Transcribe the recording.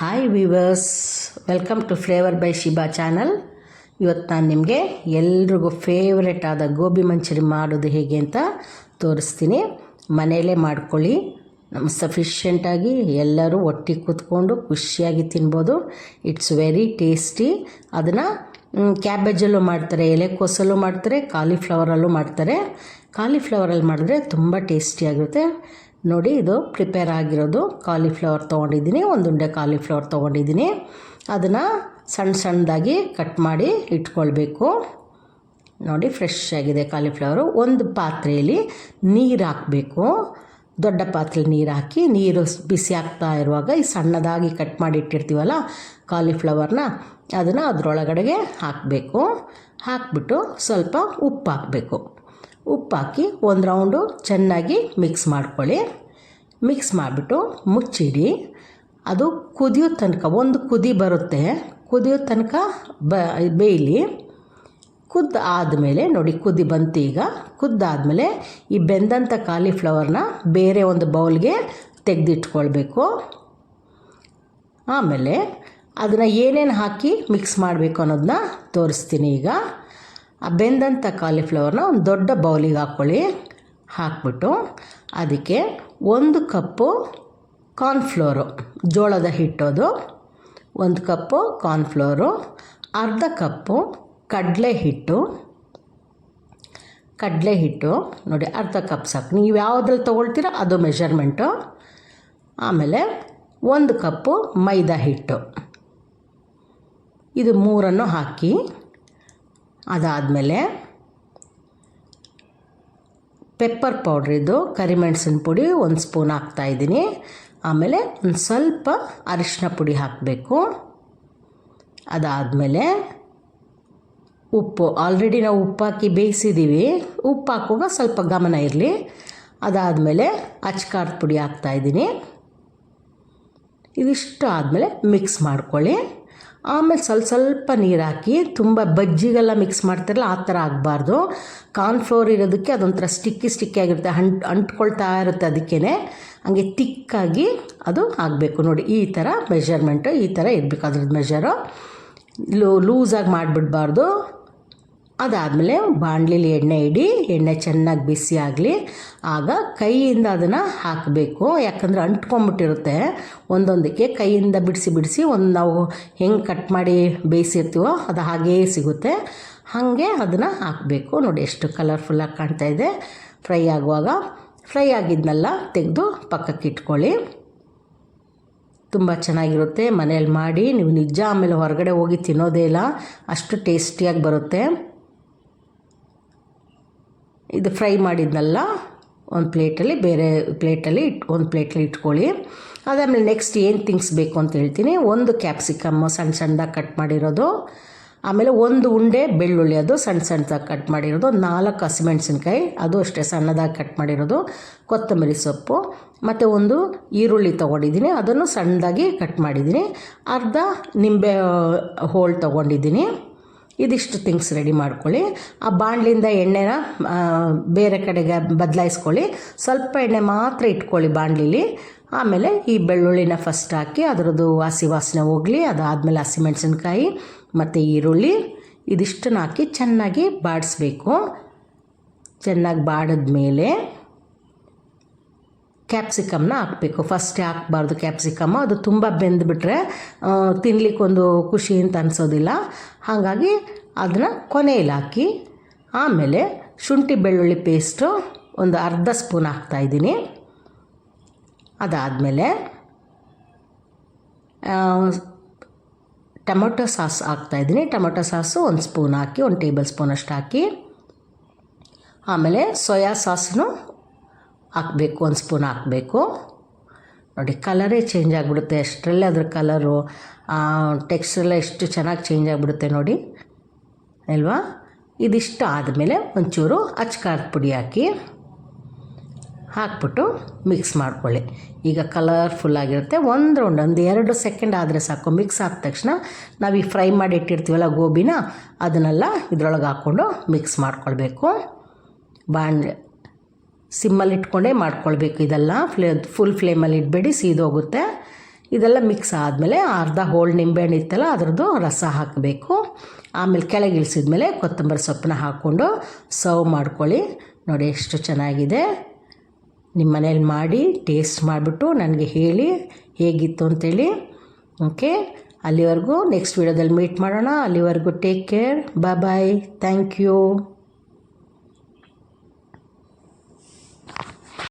Hi viewers welcome to flavour by Shiba channel ಇವತ್ತು ನಾನು ನಿಮಗೆ ಎಲ್ರಿಗೂ ಫೇವ್ರೆಟ್ ಆದ ಗೋಬಿ ಮಂಚೂರಿ ಮಾಡೋದು ಹೇಗೆ ಅಂತ ತೋರಿಸ್ತೀನಿ. ಮನೆಯಲ್ಲೇ ಮಾಡ್ಕೊಳ್ಳಿ. ನಮ್ಮ ಸಫಿಷಿಯೆಂಟಾಗಿ ಎಲ್ಲರೂ ಒಟ್ಟಿಗೆ ಕೂತ್ಕೊಂಡು ಖುಷಿಯಾಗಿ ತಿನ್ಬೋದು. ಇಟ್ಸ್ ವೆರಿ ಟೇಸ್ಟಿ ಅದನ್ನು ಕ್ಯಾಬೇಜಲ್ಲೂ ಮಾಡ್ತಾರೆ, ಎಲೆಕೋಸಲ್ಲೂ ಮಾಡ್ತಾರೆ ಕಾಲಿಫ್ಲವರಲ್ಲೂ ಮಾಡ್ತಾರೆ. ಕಾಲಿಫ್ಲವರಲ್ಲಿ ಮಾಡಿದ್ರೆ ತುಂಬ ಟೇಸ್ಟಿಯಾಗಿರುತ್ತೆ ನೋಡಿ ಇದು ಪ್ರಿಪೇರ್ ಆಗಿರೋದು ಕಾಲಿಫ್ಲವರ್ ತೊಗೊಂಡಿದ್ದೀನಿ, ಒಂದು ಉಂಡೆ ಕಾಲಿಫ್ಲವರ್ ತೊಗೊಂಡಿದ್ದೀನಿ. ಅದನ್ನು ಸಣ್ಣ ಸಣ್ಣದಾಗಿ ಕಟ್ ಮಾಡಿ ಇಟ್ಕೊಳ್ಬೇಕು. ನೋಡಿ ಫ್ರೆಶ್ ಆಗಿದೆ ಕಾಲಿಫ್ಲವರು ಒಂದು ಪಾತ್ರೆಯಲ್ಲಿ ನೀರು ಹಾಕಬೇಕು. ದೊಡ್ಡ ಪಾತ್ರೆ ನೀರು ಹಾಕಿ ನೀರು ಬಿಸಿ ಆಗ್ತಾ ಇರುವಾಗ ಈ ಸಣ್ಣದಾಗಿ ಕಟ್ ಮಾಡಿ ಇಟ್ಟಿರ್ತೀವಲ್ಲ ಕಾಲಿಫ್ಲವರ್ನ ಅದನ್ನು ಅದರೊಳಗಡೆಗೆ ಹಾಕಬೇಕು. ಹಾಕ್ಬಿಟ್ಟು ಸ್ವಲ್ಪ ಉಪ್ಪು ಹಾಕಬೇಕು. ಉಪ್ಪು ಹಾಕಿ ಒಂದು ರೌಂಡು ಚೆನ್ನಾಗಿ ಮಿಕ್ಸ್ ಮಾಡ್ಕೊಳ್ಳಿ. ಮಿಕ್ಸ್ ಮಾಡಿಬಿಟ್ಟು ಮುಚ್ಚಿಡಿ. ಅದು ಕುದಿಯೋ ತನಕ, ಒಂದು ಕುದಿ ಬರುತ್ತೆ, ಕುದಿಯೋ ತನಕ ಬ, ಬೇಯಲಿ. ಕುದ್ದ ಆದಮೇಲೆ ನೋಡಿ, ಕುದಿ ಬಂತು ಈಗ. ಕುದ್ದಾದಮೇಲೆ ಈ ಬೆಂದಂಥ ಕಾಲಿಫ್ಲವರ್ನ ಬೇರೆ ಒಂದು ಬೌಲ್ಗೆ ತೆಗೆದಿಟ್ಕೊಳ್ಬೇಕು. ಆಮೇಲೆ ಅದನ್ನು ಏನೇನು ಹಾಕಿ ಮಿಕ್ಸ್ ಮಾಡಬೇಕು ಅನ್ನೋದನ್ನ ತೋರಿಸ್ತೀನಿ ಈಗ. ಆ ಬೆಂದಂಥ ಕಾಲಿಫ್ಲವರ್ನ ಒಂದು ದೊಡ್ಡ ಬೌಲಿಗೆ ಹಾಕ್ಕೊಳ್ಳಿ ಹಾಕ್ಬಿಟ್ಟು ಅದಕ್ಕೆ ಒಂದು ಕಪ್ಪು ಕಾರ್ನ್ಫ್ಲೋರು ಜೋಳದ ಹಿಟ್ಟೋದು, ಒಂದು ಕಪ್ಪು ಕಾರ್ನ್ಫ್ಲೋರು ಅರ್ಧ ಕಪ್ಪು ಕಡಲೆ ಹಿಟ್ಟು. ಕಡಲೆ ಹಿಟ್ಟು, ನೋಡಿ ಅರ್ಧ ಕಪ್ ಸಾಕು. ನೀವು ಯಾವುದ್ರಲ್ಲಿ ತೊಗೊಳ್ತೀರೋ ಅದು ಮೆಷರ್ಮೆಂಟು ಆಮೇಲೆ ಒಂದು ಕಪ್ಪು ಮೈದಾ ಹಿಟ್ಟು. ಇದು ಮೂರನ್ನು ಹಾಕಿ ಅದಾದಮೇಲೆ ಪೆಪ್ಪರ್ ಪೌಡ್ರಿದ್ದು ಕರಿಮೆಣಸಿನ ಪುಡಿ ಒಂದು ಸ್ಪೂನ್ ಹಾಕ್ತಾಯಿದ್ದೀನಿ ಆಮೇಲೆ ಒಂದು ಸ್ವಲ್ಪ ಅರಿಶಿನ ಪುಡಿ ಹಾಕಬೇಕು. ಅದಾದಮೇಲೆ ಉಪ್ಪು ಆಲ್ರೆಡಿ ನಾವು ಉಪ್ಪು ಹಾಕಿ ಬೇಯಿಸಿದ್ದೀವಿ ಉಪ್ಪು ಹಾಕುವಾಗ ಸ್ವಲ್ಪ ಗಮನ ಇರಲಿ. ಅದಾದಮೇಲೆ ಅಚ್ಕಾರದ ಪುಡಿ ಹಾಕ್ತಾಯಿದ್ದೀನಿ ಇದಿಷ್ಟು ಆದಮೇಲೆ ಮಿಕ್ಸ್ ಮಾಡ್ಕೊಳ್ಳಿ. ಆಮೇಲೆ ಸ್ವಲ್ಪ ಸ್ವಲ್ಪ ನೀರು ಹಾಕಿ ತುಂಬ ಬಜ್ಜಿಗೆಲ್ಲ ಮಿಕ್ಸ್ ಮಾಡ್ತಾರಲ್ಲ, ಆ ಥರ ಆಗಬಾರ್ದು. ಕಾರ್ನ್ಫ್ಲೋರ್ ಇರೋದಕ್ಕೆ ಅದೊಂಥರ ಸ್ಟಿಕ್ಕಿ ಸ್ಟಿಕ್ಕಿ ಆಗಿರುತ್ತೆ. ಅಂಟ್ ಅಂಟ್ಕೊಳ್ತಾ ಇರುತ್ತೆ ಅದಕ್ಕೇ ಹಂಗೆ ತಿಕ್ಕಾಗಿ ಅದು ಆಗಬೇಕು. ನೋಡಿ, ಈ ಥರ ಮೆಷರ್ಮೆಂಟು ಈ ಥರ ಇರಬೇಕು. ಅದ್ರದ್ದು ಮೆಷರು ಲೂ ಲೂಸಾಗಿ ಮಾಡಿಬಿಡ್ಬಾರ್ದು. ಅದಾದಮೇಲೆ ಬಾಣಲಿಲಿ ಎಣ್ಣೆ ಇಡಿ, ಎಣ್ಣೆ ಚೆನ್ನಾಗಿ ಬಿಸಿ ಆಗಲಿ, ಆಗ ಕೈಯಿಂದ ಅದನ್ನು ಹಾಕಬೇಕು. ಯಾಕಂದರೆ ಅಂಟ್ಕೊಂಬಿಟ್ಟಿರುತ್ತೆ. ಒಂದೊಂದಕ್ಕೆ ಕೈಯಿಂದ ಬಿಡಿಸಿ ಬಿಡಿಸಿ ಒಂದು ನಾವು ಹೆಂಗೆ ಕಟ್ ಮಾಡಿ ಬೇಯಿಸಿರ್ತೀವೋ ಅದು ಹಾಗೇ ಸಿಗುತ್ತೆ. ಹಾಗೆ ಅದನ್ನು ಹಾಕಬೇಕು. ನೋಡಿ ಎಷ್ಟು ಕಲರ್ಫುಲ್ಲಾಗಿ ಕಾಣ್ತಾ ಇದೆ. ಫ್ರೈ ಆಗುವಾಗ, ಫ್ರೈ ಆಗಿದ್ನೆಲ್ಲ, ತೆಗೆದು ಪಕ್ಕಕ್ಕೆ ಇಟ್ಕೊಳ್ಳಿ. ತುಂಬ ಚೆನ್ನಾಗಿರುತ್ತೆ. ಮನೇಲಿ ಮಾಡಿ, ನೀವು ನಿಜ ಆಮೇಲೆ ಹೊರಗಡೆ ಹೋಗಿ ತಿನ್ನೋದೇ ಇಲ್ಲ. ಅಷ್ಟು ಟೇಸ್ಟಿಯಾಗಿ ಬರುತ್ತೆ. ಇದು ಫ್ರೈ ಮಾಡಿದ್ನಲ್ಲ, ಒಂದು ಪ್ಲೇಟಲ್ಲಿ, ಬೇರೆ ಪ್ಲೇಟಲ್ಲಿ ಇಟ್, ಒಂದು ಪ್ಲೇಟಲ್ಲಿ ಇಟ್ಕೊಳ್ಳಿ. ಅದಾದಮೇಲೆ ನೆಕ್ಸ್ಟ್ ಏನು ಥಿಂಗ್ಸ್ ಬೇಕು ಅಂತ ಹೇಳ್ತೀನಿ. ಒಂದು ಕ್ಯಾಪ್ಸಿಕಮ್ಮು ಸಣ್ಣ ಸಣ್ಣದಾಗಿ ಕಟ್ ಮಾಡಿರೋದು. ಆಮೇಲೆ ಒಂದು ಉಂಡೆ ಬೆಳ್ಳುಳ್ಳಿ, ಅದು ಸಣ್ಣ ಸಣ್ಣದಾಗಿ ಕಟ್ ಮಾಡಿರೋದು. ನಾಲ್ಕು ಹಸಿಮೆಣಸಿನ್ಕಾಯಿ, ಅದು ಅಷ್ಟೇ ಸಣ್ಣದಾಗಿ ಕಟ್ ಮಾಡಿರೋದು. ಕೊತ್ತಂಬರಿ ಸೊಪ್ಪು, ಮತ್ತು ಒಂದು ಈರುಳ್ಳಿ ತೊಗೊಂಡಿದ್ದೀನಿ. ಅದನ್ನು ಸಣ್ಣದಾಗಿ ಕಟ್ ಮಾಡಿದ್ದೀನಿ. ಅರ್ಧ ನಿಂಬೆ ಹೋಳು ತೊಗೊಂಡಿದ್ದೀನಿ. ಇದಿಷ್ಟು ಥಿಂಗ್ಸ್ ರೆಡಿ ಮಾಡ್ಕೊಳ್ಳಿ. ಆ ಬಾಣಲಿಂದ ಎಣ್ಣೆನ ಬೇರೆ ಕಡೆಗೆ ಬದಲಾಯಿಸ್ಕೊಳ್ಳಿ. ಸ್ವಲ್ಪ ಎಣ್ಣೆ ಮಾತ್ರ ಇಟ್ಕೊಳ್ಳಿ ಬಾಣಲಿಲಿ. ಆಮೇಲೆ ಈ ಬೆಳ್ಳುಳ್ಳಿನ ಫಸ್ಟ್ ಹಾಕಿ ಅದರದ್ದು ಹಸಿ ವಾಸನೆ ಹೋಗಲಿ. ಅದಾದಮೇಲೆ ಹಸಿಮೆಣ್ಸಿನ್ಕಾಯಿ ಮತ್ತು ಈರುಳ್ಳಿ ಇದಿಷ್ಟನ್ನು ಹಾಕಿ ಚೆನ್ನಾಗಿ ಬಾಡಿಸ್ಬೇಕು. ಚೆನ್ನಾಗಿ ಬಾಡಿದ್ಮೇಲೆ ಕ್ಯಾಪ್ಸಿಕಮ್ನ ಹಾಕಬೇಕು. ಫಸ್ಟೇ ಹಾಕಬಾರ್ದು ಕ್ಯಾಪ್ಸಿಕಮ್ ಅದು ತುಂಬ ಬೆಂದುಬಿಟ್ರೆ ತಿನ್ನಲಿಕ್ಕೊಂದು ಖುಷಿ ಅಂತ ಅನಿಸೋದಿಲ್ಲ. ಹಾಗಾಗಿ ಅದನ್ನು ಕೊನೆಯಲ್ಲಿ ಹಾಕಿ, ಆಮೇಲೆ ಶುಂಠಿ ಬೆಳ್ಳುಳ್ಳಿ ಪೇಸ್ಟು ಒಂದು ಅರ್ಧ ಸ್ಪೂನ್ ಹಾಕ್ತಾಯಿದ್ದೀನಿ ಅದಾದಮೇಲೆ ಟೊಮೊಟೊ ಸಾಸ್ ಹಾಕ್ತಾಯಿದ್ದೀನಿ ಟೊಮೊಟೊ ಸಾಸು ಒಂದು ಸ್ಪೂನ್ ಹಾಕಿ, ಒಂದು ಟೇಬಲ್ ಸ್ಪೂನಷ್ಟು ಹಾಕಿ, ಆಮೇಲೆ ಸೋಯಾ ಸಾಸ್ನು ಹಾಕಬೇಕು, ಒಂದು ಸ್ಪೂನ್ ಹಾಕಬೇಕು. ನೋಡಿ ಕಲರೇ ಚೇಂಜ್ ಆಗಿಬಿಡುತ್ತೆ. ಅಷ್ಟರಲ್ಲೇ ಅದ್ರ ಕಲರು ಟೆಕ್ಸ್ಚರೆಲ್ಲ ಎಷ್ಟು ಚೆನ್ನಾಗಿ ಚೇಂಜ್ ಆಗಿಬಿಡುತ್ತೆ ನೋಡಿ. ಅಲ್ವಾ? ಇದಿಷ್ಟು ಆದಮೇಲೆ ಒಂಚೂರು ಅಚ್ಕಾರದ ಪುಡಿ ಹಾಕಿ ಹಾಕ್ಬಿಟ್ಟು ಮಿಕ್ಸ್ ಮಾಡ್ಕೊಳ್ಳಿ. ಈಗ ಕಲರ್ಫುಲ್ ಆಗಿರುತ್ತೆ. ಒಂದು ರೌಂಡ್ ಒಂದು ಎರಡು ಸೆಕೆಂಡ್ ಆದರೆ ಸಾಕು. ಮಿಕ್ಸ್ ಆದ ತಕ್ಷಣ ನಾವು ಈ ಫ್ರೈ ಮಾಡಿ ಇಟ್ಟಿರ್ತೀವಲ್ಲ ಗೋಬಿನ, ಅದನ್ನೆಲ್ಲ ಇದರೊಳಗೆ ಹಾಕ್ಕೊಂಡು ಮಿಕ್ಸ್ ಮಾಡ್ಕೊಳ್ಬೇಕು. ಬಾಣಲೆ ಸಿಮ್ಮಲ್ಲಿ ಇಟ್ಕೊಂಡೇ ಮಾಡ್ಕೊಳ್ಬೇಕು ಇದೆಲ್ಲ. ಫ್ಲೇ ಫುಲ್ ಫ್ಲೇಮಲ್ಲಿ ಇಡಬೇಡಿ ಸೀದೋಗುತ್ತೆ. ಇದೆಲ್ಲ ಮಿಕ್ಸ್ ಆದಮೇಲೆ ಅರ್ಧ ಹೋಳು ನಿಂಬೆಹಣ್ಣು ಇತ್ತಲ್ಲ, ಅದರದ್ದು ರಸ ಹಾಕಬೇಕು. ಆಮೇಲೆ ಕೆಳಗೆ ಇಳಿಸಿದ್ಮೇಲೆ ಕೊತ್ತಂಬರಿ ಸೊಪ್ಪನ್ನ ಹಾಕ್ಕೊಂಡು ಸರ್ವ್ ಮಾಡ್ಕೊಳ್ಳಿ. ನೋಡಿ ಎಷ್ಟು ಚೆನ್ನಾಗಿದೆ. ನಿಮ್ಮ ಮನೇಲಿ ಮಾಡಿ ಟೇಸ್ಟ್ ಮಾಡಿಬಿಟ್ಟು ನನಗೆ ಹೇಳಿ ಹೇಗಿತ್ತು ಅಂತೇಳಿ. ಓಕೆ ಅಲ್ಲಿವರೆಗೂ ನೆಕ್ಸ್ಟ್ ವೀಡಿಯೋದಲ್ಲಿ ಮೀಟ್ ಮಾಡೋಣ. ಅಲ್ಲಿವರೆಗೂ take care bye bye thank you